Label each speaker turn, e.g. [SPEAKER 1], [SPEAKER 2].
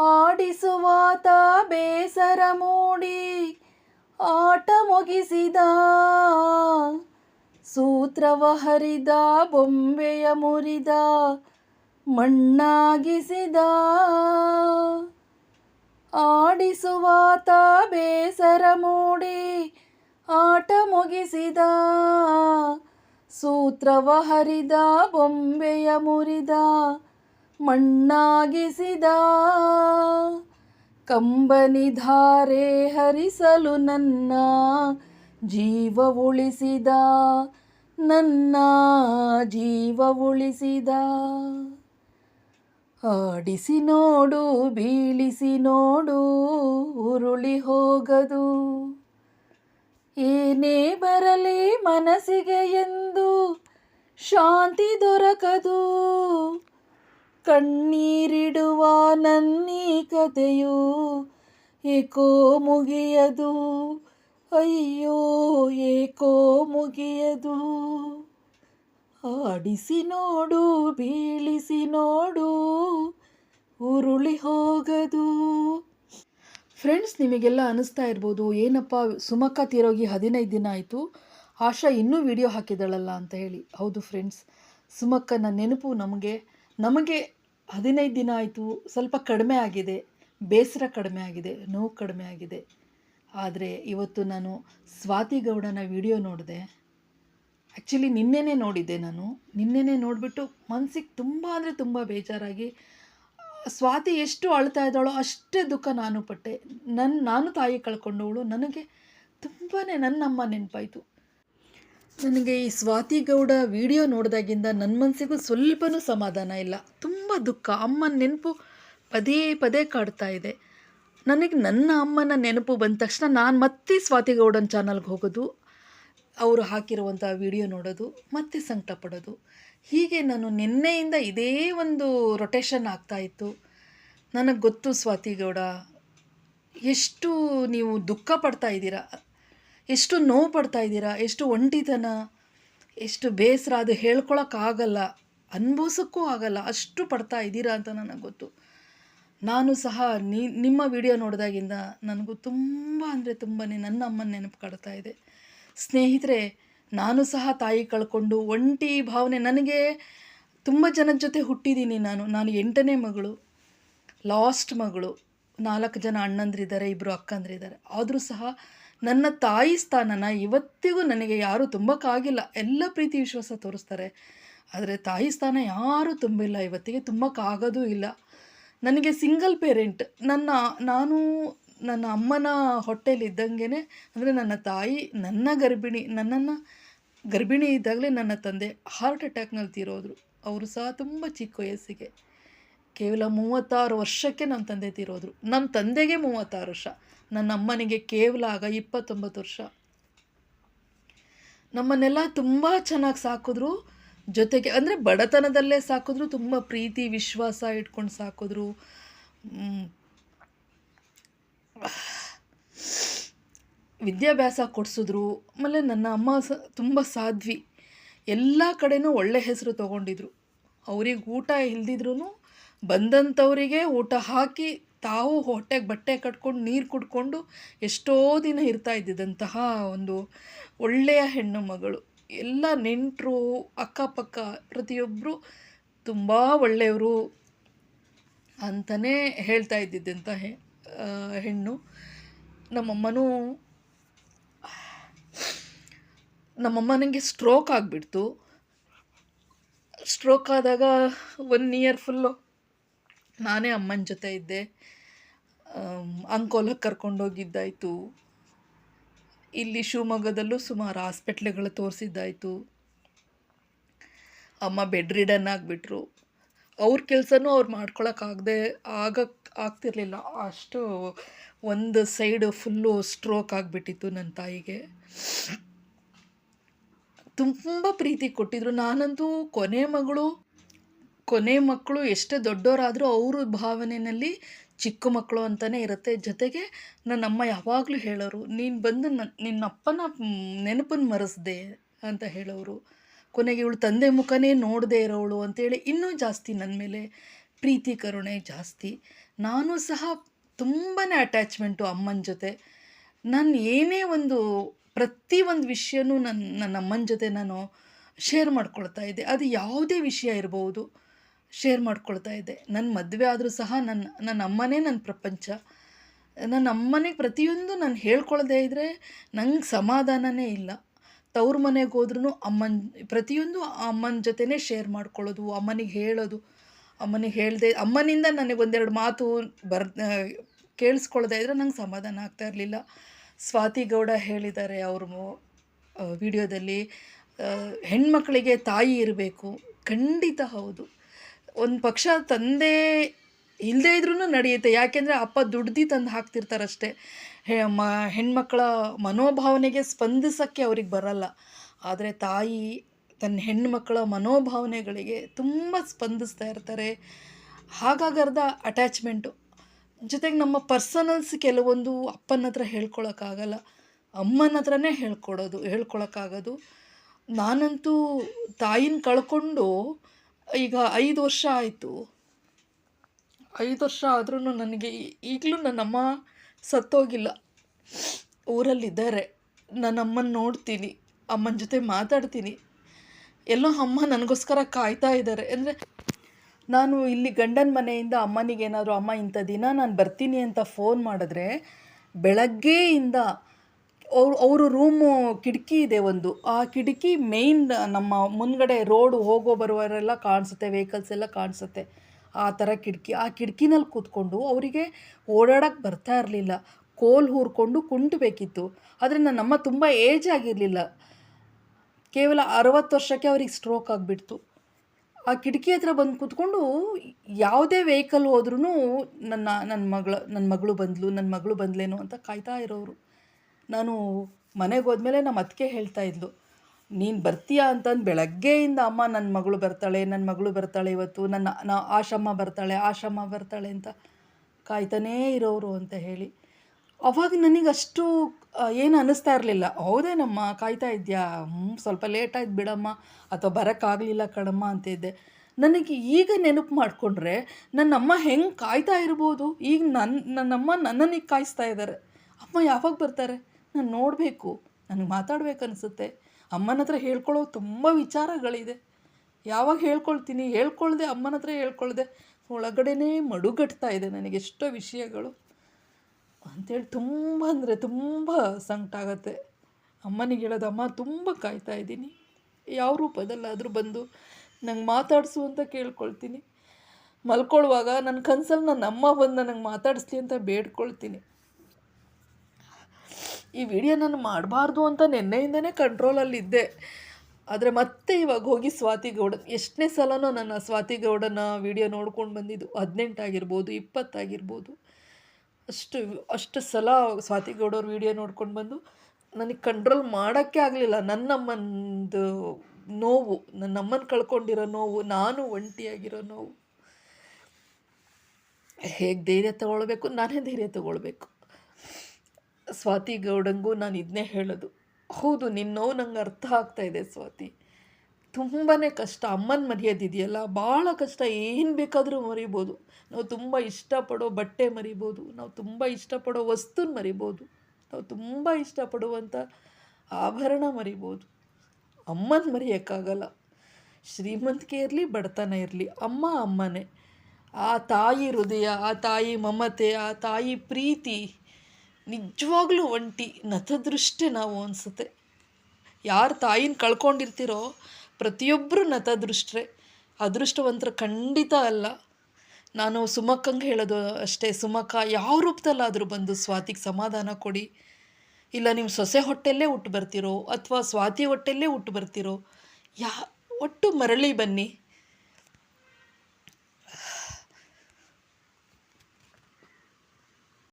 [SPEAKER 1] ಆಡಿಸುವಾತ ಬೇಸರ ಮೂಡಿ ಆಟ ಮುಗಿಸಿದ. ಸೂತ್ರವ ಹರಿದ, ಬೊಂಬೆಯ ಮುರಿದ, ಮಣ್ಣಾಗಿಸಿದ. ಆಡಿಸುವಾತ ಬೇಸರ ಮೂಡಿ ಆಟ ಮುಗಿಸಿದ. ಸೂತ್ರವ ಹರಿದ, ಬೊಂಬೆಯ ಮುರಿದ ಮಣ್ಣಾಗಿಸಿದ. ಕಂಬನಿ ಧಾರೆ ಹರಿಸಲು ನನ್ನ ಜೀವ ಉಳಿಸಿದ. ನನ್ನ ಜೀವ ಉಳಿಸಿದ. ಆಡಿಸಿ ನೋಡು, ಬೀಳಿಸಿ ನೋಡು, ಉರುಳಿ ಹೋಗದು. ಏನೇ ಬರಲಿ ಮನಸ್ಸಿಗೆ ಎಂದು ಶಾಂತಿ ದೊರಕದು. ಕಣ್ಣೀರಿಡುವ ನನ್ನೀ ಕಥೆಯು ಏಕೋ ಮುಗಿಯದು. ಅಯ್ಯೋ, ಏಕೋ ಮುಗಿಯದು. ಆಡಿಸಿ ನೋಡು, ಬೀಳಿಸಿ ನೋಡು, ಉರುಳಿ ಹೋಗದು. ಫ್ರೆಂಡ್ಸ್, ನಿಮಗೆಲ್ಲ ಅನಿಸ್ತಾ ಇರ್ಬೋದು, ಏನಪ್ಪ ಸುಮಕ್ಕ ತೀರೋಗಿ ಹದಿನೈದು ದಿನ ಆಯಿತು, ಆಶಾ ಇನ್ನೂ ವಿಡಿಯೋ ಹಾಕಿದಳಲ್ಲ ಅಂತ ಹೇಳಿ. ಹೌದು ಫ್ರೆಂಡ್ಸ್, ಸುಮಕ್ಕನ ನೆನಪು ನಮಗೆ ನಮಗೆ ಹದಿನೈದು ದಿನ ಆಯಿತು, ಸ್ವಲ್ಪ ಕಡಿಮೆ ಆಗಿದೆ, ಬೇಸರ ಕಡಿಮೆ ಆಗಿದೆ, ನೋವು ಕಡಿಮೆ ಆಗಿದೆ. ಆದರೆ ಇವತ್ತು ನಾನು ಸ್ವಾತಿ ಗೌಡನ ವಿಡಿಯೋ ನೋಡಿದೆ. ಆ್ಯಕ್ಚುಲಿ ನಿನ್ನೆನೇ ನೋಡಿದ್ದೆ ನಾನು. ನಿನ್ನೆನೇ ನೋಡಿಬಿಟ್ಟು ಮನಸ್ಸಿಗೆ ತುಂಬ ಅಂದರೆ ತುಂಬ ಬೇಜಾರಾಗಿ, ಸ್ವಾತಿ ಎಷ್ಟು ಅಳ್ತಾ ಇದ್ದಾಳೋ ಅಷ್ಟೇ ದುಃಖ ನಾನು ಪಟ್ಟೆ. ನನ್ನ ನಾನು ತಾಯಿ ಕಳ್ಕೊಂಡವಳು, ನನಗೆ ತುಂಬಾ ನನ್ನಮ್ಮ ನೆನಪಾಯಿತು. ನನಗೆ ಈ ಸ್ವಾತಿ ಗೌಡ ವಿಡಿಯೋ ನೋಡಿದಾಗಿಂದ ನನ್ನ ಮನಸ್ಸಿಗೂ ಸ್ವಲ್ಪನೂ ಸಮಾಧಾನ ಇಲ್ಲ. ತುಂಬ ದುಃಖ. ಅಮ್ಮನ ನೆನಪು ಪದೇ ಪದೇ ಕಾಡ್ತಾ ಇದೆ. ನನಗೆ ನನ್ನ ಅಮ್ಮನ ನೆನಪು ಬಂದ ತಕ್ಷಣ ನಾನು ಮತ್ತೆ ಸ್ವಾತಿ ಗೌಡನ ಚಾನಲ್ಗೆ ಹೋಗೋದು, ಅವರು ಹಾಕಿರುವಂಥ ವಿಡಿಯೋ ನೋಡೋದು, ಮತ್ತೆ ಸಂಕಟ ಪಡೋದು. ಹೀಗೆ ನಾನು ನಿನ್ನೆಯಿಂದ ಇದೇ ಒಂದು ರೊಟೇಷನ್ ಆಗ್ತಾ ಇತ್ತು. ನನಗೆ ಗೊತ್ತು ಸ್ವಾತಿ ಗೌಡ ಎಷ್ಟು ನೀವು ದುಃಖ ಪಡ್ತಾ ಇದ್ದೀರಾ? ಎಷ್ಟು ನೋವು ಪಡ್ತಾ ಇದ್ದೀರಾ? ಎಷ್ಟು ಒಂಟಿತನ? ಎಷ್ಟು ಬೇಸರ? ಅದು ಹೇಳ್ಕೊಳಕ್ಕಾಗಲ್ಲ ಅನುಭವಿಸೋಕ್ಕೂ ಆಗಲ್ಲ. ಅಷ್ಟು ಪಡ್ತಾ ಇದ್ದೀರಾ ಅಂತ ನನಗೆ ಗೊತ್ತು. ನಾನು ಸಹ ನೀ, ನಿಮ್ಮ ವಿಡಿಯೋ ನೋಡಿದಾಗಿಂದ ನನಗೂ ತುಂಬ ಅಂದರೆ ತುಂಬಾ ನನ್ನ ಅಮ್ಮನ ನೆನಪು ಕಾಡ್ತಾ ಇದೆ. ಸ್ನೇಹಿತರೆ, ನಾನು ಸಹ ತಾಯಿ ಕಳ್ಕೊಂಡು ಒಂಟಿ ಭಾವನೆ ನನಗೆ ತುಂಬ ಜನದ ಜೊತೆ ಹುಟ್ಟಿದ್ದೀನಿ ನಾನು. ನಾನು ಎಂಟನೇ ಮಗಳು, ಲಾಸ್ಟ್ ಮಗಳು. ನಾಲ್ಕು ಜನ ಅಣ್ಣಂದ್ರಿದ್ದಾರೆ ಇಬ್ಬರು ಅಕ್ಕಂದ್ರಿದ್ದಾರೆ. ಆದರೂ ಸಹ ನನ್ನ ತಾಯಿ ಸ್ಥಾನನ ಇವತ್ತಿಗೂ ನನಗೆ ಯಾರೂ ತುಂಬಕ್ಕಾಗಿಲ್ಲ. ಎಲ್ಲ ಪ್ರೀತಿ ವಿಶ್ವಾಸ ತೋರಿಸ್ತಾರೆ. ಆದರೆ ತಾಯಿ ಸ್ಥಾನ ಯಾರೂ ತುಂಬಿಲ್ಲ. ಇವತ್ತಿಗೆ ತುಂಬಕ್ಕಾಗೋದೂ ಇಲ್ಲ. ನನಗೆ ಸಿಂಗಲ್ ಪೇರೆಂಟ್ ನನ್ನ, ನಾನು ನನ್ನ ಅಮ್ಮನ ಹೊಟ್ಟೆಲಿದ್ದಂಗೆ ಅಂದರೆ ನನ್ನ ತಾಯಿ, ನನ್ನ ಗರ್ಭಿಣಿ, ನನ್ನನ್ನು ಗರ್ಭಿಣಿ ಇದ್ದಾಗಲೇ ನನ್ನ ತಂದೆ ಹಾರ್ಟ್ ಅಟ್ಯಾಕ್ನಲ್ಲಿ ತೀರೋದ್ರು. ಅವರು ಸಹ ತುಂಬ ಚಿಕ್ಕ ವಯಸ್ಸಿಗೆ. ಕೇವಲ ಮೂವತ್ತಾರು ವರ್ಷಕ್ಕೆ ನಮ್ಮ ತಂದೆ ತೀರೋದ್ರು. ನಮ್ಮ ತಂದೆಗೆ ಮೂವತ್ತಾರು ವರ್ಷ. ನನ್ನ ಅಮ್ಮನಿಗೆ ಕೇವಲ ಆಗ ಇಪ್ಪತ್ತೊಂಬತ್ತು ವರ್ಷ. ನಮ್ಮನ್ನೆಲ್ಲ ತುಂಬ ಚೆನ್ನಾಗಿ ಸಾಕಿದ್ರು. ಜೊತೆಗೆ ಅಂದರೆ ಬಡತನದಲ್ಲೇ ಸಾಕಿದ್ರು, ತುಂಬ ಪ್ರೀತಿ, ವಿಶ್ವಾಸ ಇಟ್ಕೊಂಡು ಸಾಕಿದ್ರು. ವಿದ್ಯಾಭ್ಯಾಸ ಕೊಡಿಸಿದ್ರು. ಆಮೇಲೆ ನನ್ನ ಅಮ್ಮ ಸ ತುಂಬ ಸಾಧ್ವಿ. ಎಲ್ಲ ಕಡೆನೂ ಒಳ್ಳೆ ಹೆಸರು ತೊಗೊಂಡಿದ್ರು. ಅವ್ರಿಗೆ ಊಟ ಇಲ್ದಿದ್ರೂ ಬಂದಂಥವರಿಗೆ ಊಟ ಹಾಕಿ ತಾವು ಹೊಟ್ಟೆಗೆ ಬಟ್ಟೆ ಕಟ್ಕೊಂಡು ನೀರು ಕುಡ್ಕೊಂಡು ಎಷ್ಟೋ ದಿನ ಇರ್ತಾ ಇದ್ದಿದ್ದಂತಹ ಒಂದು ಒಳ್ಳೆಯ ಹೆಣ್ಣು ಮಗಳು. ಎಲ್ಲ ನೆಂಟರು, ಅಕ್ಕಪಕ್ಕ ಪ್ರತಿಯೊಬ್ಬರು ತುಂಬ ಒಳ್ಳೆಯವರು ಅಂತಲೇ ಹೇಳ್ತಾ ಇದ್ದಿದ್ದಂಥ ಹೆಣ್ಣು. ನಮ್ಮಮ್ಮನೂ ನಮ್ಮಮ್ಮನಿಗೆ ಸ್ಟ್ರೋಕ್ ಆಗಿಬಿಡ್ತು. ಸ್ಟ್ರೋಕ್ ಆದಾಗ ಒನ್ ಇಯರ್ ಫುಲ್ಲು ನಾನೇ ಅಮ್ಮನ ಜೊತೆ ಇದ್ದೆ. ಅಂಕೋಲಕ್ಕೆ ಕರ್ಕೊಂಡೋಗಿದ್ದಾಯಿತು ಇಲ್ಲಿ ಶಿವಮೊಗ್ಗದಲ್ಲೂ ಸುಮಾರು ಹಾಸ್ಪಿಟ್ಲ್ಗಳು ತೋರಿಸಿದ್ದಾಯಿತು. ಅಮ್ಮ ಬೆಡ್ ರಿಡನ್ ಆಗಿಬಿಟ್ರು. ಅವ್ರ ಕೆಲಸನೂ ಅವ್ರು ಮಾಡ್ಕೊಳಕ್ಕಾಗದೆ ಆಗಕ್ಕೆ ಆಗ್ತಿರ್ಲಿಲ್ಲ. ಅಷ್ಟು ಒಂದು ಸೈಡು ಫುಲ್ಲು ಸ್ಟ್ರೋಕ್ ಆಗಿಬಿಟ್ಟಿತ್ತು ನನ್ನ ತಾಯಿಗೆ. ತುಂಬ ಪ್ರೀತಿ ಕೊಟ್ಟಿದ್ರು. ನಾನಂತೂ ಕೊನೆ ಮಗಳು ಕೊನೆ ಮಕ್ಕಳು ಎಷ್ಟೇ ದೊಡ್ಡವರಾದರೂ ಅವ್ರ ಭಾವನೆಯಲ್ಲಿ ಚಿಕ್ಕ ಮಕ್ಕಳು ಅಂತಲೇ ಇರುತ್ತೆ. ಜೊತೆಗೆ ನನ್ನಮ್ಮ ಯಾವಾಗಲೂ ಹೇಳೋರು, ನೀನು ಬಂದು ನನ್ನ ನಿನ್ನಪ್ಪನ ನೆನಪನ್ನು ಮರೆಸ್ದೆ ಅಂತ ಹೇಳೋರು. ಕೊನೆಗೆ ಇವಳು ತಂದೆ ಮುಖನೇ ನೋಡದೇ ಇರೋವಳು ಅಂತೇಳಿ ಇನ್ನೂ ಜಾಸ್ತಿ ನನ್ನ ಮೇಲೆ ಪ್ರೀತಿ, ಕರುಣೆ ಜಾಸ್ತಿ. ನಾನು ಸಹ ತುಂಬಾ ಅಟ್ಯಾಚ್ಮೆಂಟು ಅಮ್ಮನ ಜೊತೆ. ನಾನು ಏನೇ ಒಂದು, ಪ್ರತಿ ಒಂದು ವಿಷಯನೂ ನನ್ನ ನನ್ನ ಅಮ್ಮನ ಜೊತೆ ನಾನು ಶೇರ್ ಮಾಡ್ಕೊಳ್ತಾ ಇದ್ದೆ. ಅದು ಯಾವುದೇ ವಿಷಯ ಇರ್ಬೋದು. ಶೇರ್ ಮಾಡ್ಕೊಳ್ತಾ ಇದ್ದೆ ನನ್ನ ಮದುವೆ ಆದರೂ ಸಹ ನನ್ನ ನನ್ನ ಅಮ್ಮನೇ ನನ್ನ ಪ್ರಪಂಚ. ನನ್ನ ಅಮ್ಮನಿಗೆ ಪ್ರತಿಯೊಂದು ನಾನು ಹೇಳ್ಕೊಳ್ದೇ ಇದ್ದರೆ ನಂಗೆ ಸಮಾಧಾನನೇ ಇಲ್ಲ. ತವ್ರ ಮನೆಗೆ ಹೋದ್ರೂ ಅಮ್ಮನ, ಪ್ರತಿಯೊಂದು ಅಮ್ಮನ ಜೊತೆನೇ ಶೇರ್ ಮಾಡ್ಕೊಳ್ಳೋದು, ಅಮ್ಮನಿಗೆ ಹೇಳೋದು, ಅಮ್ಮನಿಗೆ ಹೇಳದೇ, ಅಮ್ಮನಿಂದ ನನಗೆ ಒಂದೆರಡು ಮಾತು ಬರ್ ಕೇಳಿಸ್ಕೊಳ್ದೇ ಇದ್ರೆ ನಂಗೆ ಸಮಾಧಾನ ಆಗ್ತಾ ಇರಲಿಲ್ಲ. ಸ್ವಾತಿ ಗೌಡ ಹೇಳಿದ್ದಾರೆ ಅವರು ವಿಡಿಯೋದಲ್ಲಿ ಹೆಣ್ಮಕ್ಳಿಗೆ ತಾಯಿ ಇರಬೇಕು. ಖಂಡಿತ ಹೌದು. ಒಂದು ಪಕ್ಷ ತಂದೆ ಇಲ್ಲದೇ ಇದ್ರೂ ನಡೆಯುತ್ತೆ. ಯಾಕೆಂದರೆ ಅಪ್ಪ ದುಡ್ದು ತಂದು ಹಾಕ್ತಿರ್ತಾರಷ್ಟೇ. ಮ, ಹೆಣ್ಮಕ್ಳ ಮನೋಭಾವನೆಗೆ ಸ್ಪಂದಿಸೋಕ್ಕೆ ಅವ್ರಿಗೆ ಬರಲ್ಲ. ಆದರೆ ತಾಯಿ ತನ್ನ ಹೆಣ್ಣುಮಕ್ಕಳ ಮನೋಭಾವನೆಗಳಿಗೆ ತುಂಬ ಸ್ಪಂದಿಸ್ತಾ ಇರ್ತಾರೆ. ಹಾಗಾಗರ್ದ ಅಟ್ಯಾಚ್ಮೆಂಟು ಜೊತೆಗೆ ನಮ್ಮ ಪರ್ಸನಲ್ಸ್ ಕೆಲವೊಂದು ಅಪ್ಪನ ಹತ್ರ ಹೇಳ್ಕೊಳಕ್ಕಾಗಲ್ಲ. ಅಮ್ಮನ ಹತ್ರನೇ ಹೇಳ್ಕೊಡೋದು, ಹೇಳ್ಕೊಳಕ್ಕಾಗೋದು. ನಾನಂತೂ ತಾಯಿನ ಕಳ್ಕೊಂಡು ಈಗ ಐದು ವರ್ಷ ಆಯಿತು. ಐದು ವರ್ಷ ಆದ್ರೂ ನನಗೆ ಈಗಲೂ ನನ್ನಮ್ಮ ಸತ್ತೋಗಿಲ್ಲ. ಊರಲ್ಲಿದ್ದಾರೆ. ನನ್ನ ಅಮ್ಮನ ನೋಡ್ತೀನಿ. ಅಮ್ಮನ ಜೊತೆ ಮಾತಾಡ್ತೀನಿ. ಎಲ್ಲೋ ಅಮ್ಮ ನನಗೋಸ್ಕರ ಕಾಯ್ತಾ ಇದ್ದಾರೆ. ಅಂದರೆ ನಾನು ಇಲ್ಲಿ ಗಂಡನ ಮನೆಯಿಂದ ಅಮ್ಮನಿಗೆ ಏನಾದರೂ ಅಮ್ಮ, ಇಂಥ ದಿನ ನಾನು ಬರ್ತೀನಿ ಅಂತ ಫೋನ್ ಮಾಡಿದ್ರೆ ಬೆಳಗ್ಗೆಯಿಂದ ಅವ್ರು, ಅವರು ರೂಮು ಕಿಟಕಿ ಇದೆ ಒಂದು. ಆ ಕಿಟಕಿ ಮೇಯ್ನ್ ನಮ್ಮ ಮುಂದ್ಗಡೆ ರೋಡ್ ಹೋಗೋ ಬರುವವರೆಲ್ಲ ಕಾಣಿಸುತ್ತೆ ವೆಹಿಕಲ್ಸ್ ಎಲ್ಲ ಕಾಣಿಸುತ್ತೆ. ಆ ಥರ ಕಿಟಕಿ. ಆ ಕಿಟಕಿನಲ್ಲಿ ಕೂತ್ಕೊಂಡು ಅವರಿಗೆ ಓಡಾಡೋಕ್ಕೆ ಬರ್ತಾ ಇರಲಿಲ್ಲ. ಕೋಲ್ ಹೂರ್ಕೊಂಡು ಕುಂಟಬೇಕಿತ್ತು. ಆದರೆ ನಮ್ಮ ತುಂಬ ಏಜ್ ಆಗಿರಲಿಲ್ಲ. ಕೇವಲ ಅರವತ್ತು ವರ್ಷಕ್ಕೆ ಅವ್ರಿಗೆ ಸ್ಟ್ರೋಕ್ ಆಗಿಬಿಡ್ತು. ಆ ಕಿಟಕಿ ಹತ್ರ ಬಂದು ಕೂತ್ಕೊಂಡು ಯಾವುದೇ ವೆಹಿಕಲ್ ಹೋದ್ರೂ ನನ್ನ ನನ್ನ ಮಗಳ, ನನ್ನ ಮಗಳು ಬಂದಳು ನನ್ನ ಮಗಳು ಬಂದ್ಲೇನೋ ಅಂತ ಕಾಯ್ತಾ ಇರೋರು. ನಾನು ಮನೆಗೆ ಹೋದ್ಮೇಲೆ ನಮ್ಮ ಅತ್ತಿಗೆ ಹೇಳ್ತಾ ಇದ್ಲು, ನೀನು ಬರ್ತೀಯಾ ಅಂತಂದು ಬೆಳಗ್ಗೆಯಿಂದ ಅಮ್ಮ ನನ್ನ ಮಗಳು ಬರ್ತಾಳೆ ನನ್ನ ಮಗಳು ಬರ್ತಾಳೆ ಇವತ್ತು, ನನ್ನ ನಾ ಆಶಮ್ಮ ಬರ್ತಾಳೆ ಆಶಮ್ಮ ಬರ್ತಾಳೆ ಅಂತ ಕಾಯ್ತಾನೇ ಇರೋರು ಅಂತ ಹೇಳಿ. ಅವಾಗ ನನಗೆ ಅಷ್ಟು ಏನು ಅನ್ನಿಸ್ತಾ ಇರಲಿಲ್ಲ. ಹೌದೇನಮ್ಮ ಕಾಯ್ತಾ ಇದೆಯಾ? ಸ್ವಲ್ಪ ಲೇಟ್ ಆಯ್ತು ಬಿಡಮ್ಮ, ಅಥವಾ ಬರೋಕ್ಕಾಗಲಿಲ್ಲ ಕಣಮ್ಮ ಅಂತಿದ್ದೆ ನನಗೆ ಈಗ ನೆನಪು ಮಾಡಿಕೊಂಡ್ರೆ ನನ್ನಮ್ಮ ಹೆಂಗೆ ಕಾಯ್ತಾ ಇರ್ಬೋದು? ಈಗ ನನ್ನ ನನ್ನಮ್ಮ ನನ್ನನ್ನು ಕಾಯಿಸ್ತಾ ಇದ್ದಾರೆ ಅಮ್ಮ ಯಾವಾಗ ಬರ್ತಾರೆ? ನಾನು ನೋಡಬೇಕು, ನನಗೆ ಮಾತಾಡ್ಬೇಕು ಅನಿಸುತ್ತೆ ಅಮ್ಮನ ಹತ್ರ ಹೇಳ್ಕೊಳ್ಳೋ ತುಂಬ ವಿಚಾರಗಳಿದೆ. ಯಾವಾಗ ಹೇಳ್ಕೊಳ್ತೀನಿ? ಹೇಳ್ಕೊಳ್ದೆ, ಅಮ್ಮನ ಹತ್ರ ಹೇಳ್ಕೊಳ್ದೆ. ಒಳಗಡೆನೇ ಮಡುಗಟ್ತಾ ಇದೆ ನನಗೆ ಎಷ್ಟೋ ವಿಷಯಗಳು. ಅಂಥೇಳಿ ತುಂಬ ಅಂದರೆ ತುಂಬ ಸಂಕಟ ಆಗುತ್ತೆ. ಅಮ್ಮನಿಗೆ ಹೇಳೋದು, ಅಮ್ಮ, ತುಂಬ ಕಾಯ್ತಾ ಇದ್ದೀನಿ. ಯಾವ ರೂಪದಲ್ಲಾದರೂ ಬಂದು ನಂಗೆ ಮಾತಾಡಿಸು ಅಂತ ಕೇಳ್ಕೊಳ್ತೀನಿ. ಮಲ್ಕೊಳ್ಳುವಾಗ ನನ್ನ ಕನಸಲ್ಲಿ ನನ್ನ ಅಮ್ಮ ಬಂದು ನನಗೆ ಮಾತಾಡಿಸ್ಲಿ ಅಂತ ಬೇಡ್ಕೊಳ್ತೀನಿ. ಈ ವಿಡಿಯೋ ನಾನು ಮಾಡಬಾರ್ದು ಅಂತ ನಿನ್ನೆಯಿಂದನೇ ಕಂಟ್ರೋಲಲ್ಲಿದ್ದೆ ಆದರೆ ಮತ್ತೆ ಇವಾಗ ಹೋಗಿ ಸ್ವಾತಿ ಗೌಡ ಎಷ್ಟನೇ ಸಲನೋ ನನ್ನ ಸ್ವಾತಿ ಗೌಡನ ವಿಡಿಯೋ ನೋಡ್ಕೊಂಡು ಬಂದಿದ್ದು. ಹದಿನೆಂಟಾಗಿರ್ಬೋದು ಇಪ್ಪತ್ತಾಗಿರ್ಬೋದು ಅಷ್ಟು ಅಷ್ಟು ಸಲ ಸ್ವಾತಿ ಗೌಡವ್ರ ವಿಡಿಯೋ ನೋಡ್ಕೊಂಡು ಬಂದು ನನಗೆ ಕಂಟ್ರೋಲ್ ಮಾಡೋಕ್ಕೆ ಆಗಲಿಲ್ಲ. ನನ್ನಮ್ಮಂದು ನೋವು, ನನ್ನಮ್ಮನ ಕಳ್ಕೊಂಡಿರೋ ನೋವು, ನಾನು ಒಂಟಿಯಾಗಿರೋ ನೋವು. ಹೇಗೆ ಧೈರ್ಯ ತಗೊಳ್ಬೇಕು? ನಾನೇ ಧೈರ್ಯ ತಗೊಳ್ಬೇಕು. ಸ್ವಾತಿ ಗೌಡಂಗೂ ನಾನು ಇದನ್ನೇ ಹೇಳೋದು. ಹೌದು ನಿನ್ನೋ ನಂಗೆ ಅರ್ಥ ಆಗ್ತಾ ಇದೆ ಸ್ವಾತಿ. ತುಂಬಾ ಕಷ್ಟ. ಅಮ್ಮನ ಮರೆಯೋದಿದೆಯಲ್ಲ? ಭಾಳ ಕಷ್ಟ. ಏನು ಬೇಕಾದರೂ ಮರಿಬೋದು. ನಾವು ತುಂಬ ಇಷ್ಟಪಡೋ ಬಟ್ಟೆ ಮರಿಬೋದು. ನಾವು ತುಂಬ ಇಷ್ಟಪಡೋ ವಸ್ತುನ ಮರಿಬೋದು. ನಾವು ತುಂಬ ಇಷ್ಟಪಡುವಂಥ ಆಭರಣ ಮರಿಬೋದು. ಅಮ್ಮನ ಮರೆಯೋಕ್ಕಾಗಲ್ಲ. ಶ್ರೀಮಂತಿಕೆ ಇರಲಿ, ಬಡತನ ಇರಲಿ. ಅಮ್ಮ ಅಮ್ಮನೇ. ಆ ತಾಯಿ ಹೃದಯ, ಆ ತಾಯಿ ಮಮತೆ, ಆ ತಾಯಿ ಪ್ರೀತಿ ನಿಜವಾಗ್ಲೂ ಒಂಟಿ ನತದೃಷ್ಟೆ ನಾವು ಅನಿಸುತ್ತೆ. ಯಾರು ತಾಯಿನ ಕಳ್ಕೊಂಡಿರ್ತೀರೋ ಪ್ರತಿಯೊಬ್ಬರು ನತದೃಷ್ಟರೇ. ಅದೃಷ್ಟವಂತರ ಖಂಡಿತ ಅಲ್ಲ. ನಾನು ಸುಮಕ್ಕಂಗೆ ಹೇಳೋದು ಅಷ್ಟೇ. ಸುಮಕ್ಕ, ಯಾವ ರೂಪದಲ್ಲಾದರೂ ಬಂದು ಸ್ವಾತಿಗೆ ಸಮಾಧಾನ ಕೊಡಿ. ಇಲ್ಲ ನೀವು ಸೊಸೆ ಹೊಟ್ಟೆಲ್ಲೇ ಹುಟ್ಟು ಬರ್ತಿರೋ ಅಥವಾ ಸ್ವಾತಿ ಹೊಟ್ಟೆಲ್ಲೇ ಹುಟ್ಟು ಬರ್ತಿರೋ ಯಾ, ಒಟ್ಟು ಮರಳಿ ಬನ್ನಿ.